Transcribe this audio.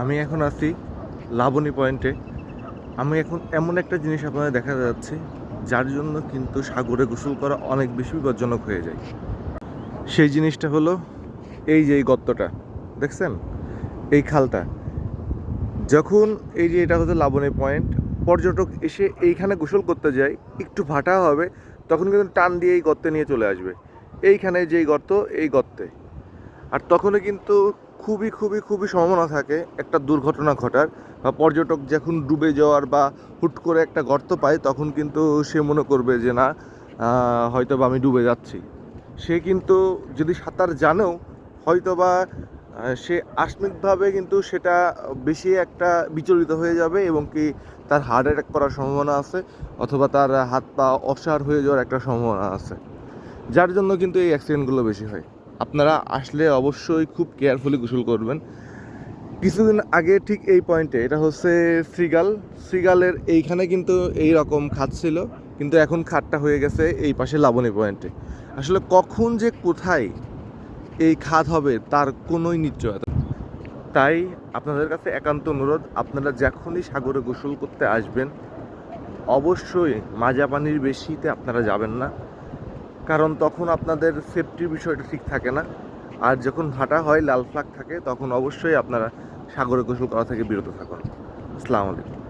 আমি এখন আছি লাবণী পয়েন্টে আমি এখন এমন একটা জিনিস আপনাদের দেখা যাচ্ছে, যার জন্য কিন্তু সাগরে গোসল করা অনেক বেশি বিপজ্জনক হয়ে যায়। সেই জিনিসটা হলো এই যে এই গর্তটা, দেখছেন? এই খালটা। যখন এই যে এটা হচ্ছে লাবণী পয়েন্ট পর্যটক এসে এইখানে গোসল করতে যায়, একটু ভাটা হবে, তখন কিন্তু টান দিয়ে এই গর্তে নিয়ে চলে আসবে। এইখানে যেই গর্ত, এই গর্তে। আর তখনই কিন্তু খুবই খুবই খুবই সম্ভাবনা থাকে একটা দুর্ঘটনা ঘটার বা পর্যটক যখন ডুবে যাওয়ার বা হুট করে একটা গর্ত পায়, তখন কিন্তু সে মনে করবে যে না হয়তো বা আমি ডুবে যাচ্ছি। সে কিন্তু যদি সাঁতার জানেও হয়তো বা সে আকস্মিকভাবে কিন্তু সেটা বেশি একটা বিচলিত হয়ে যাবে এবং কি তার হার্ট অ্যাটাক করার সম্ভাবনা আছে অথবা তার হাত পা অসার হয়ে যাওয়ার একটা সম্ভাবনা আছে। যার জন্য কিন্তু এই অ্যাক্সিডেন্টগুলো বেশি হয়। আপনারা আসলে অবশ্যই খুব কেয়ারফুলি গোসল করবেন। কিছুদিন আগে ঠিক এই পয়েন্টে এটা হচ্ছে শ্রীগাল। শ্রীগালের এইখানে কিন্তু এই রকম খাত ছিল, কিন্তু এখন খাতটা হয়ে গেছে এই পাশে লাবণী পয়েন্টে আসলে কখন যে কোথায় এই খাত হবে তার কোনোই নিশ্চয়তা তাই আপনাদের কাছে একান্ত অনুরোধ, আপনারা যখনই সাগরে গোসল করতে আসবেন, অবশ্যই মাজা পানির বেশিতে আপনারা যাবেন না। কারণ তখন আপনাদের সেফটির বিষয়টা ঠিক থাকে না। আর যখন ভাটা হয়, লাল ফ্লাগ থাকে, তখন অবশ্যই আপনারা সাগরে গোসল করা থেকে বিরত থাকুন। আসসালামু আলাইকুম।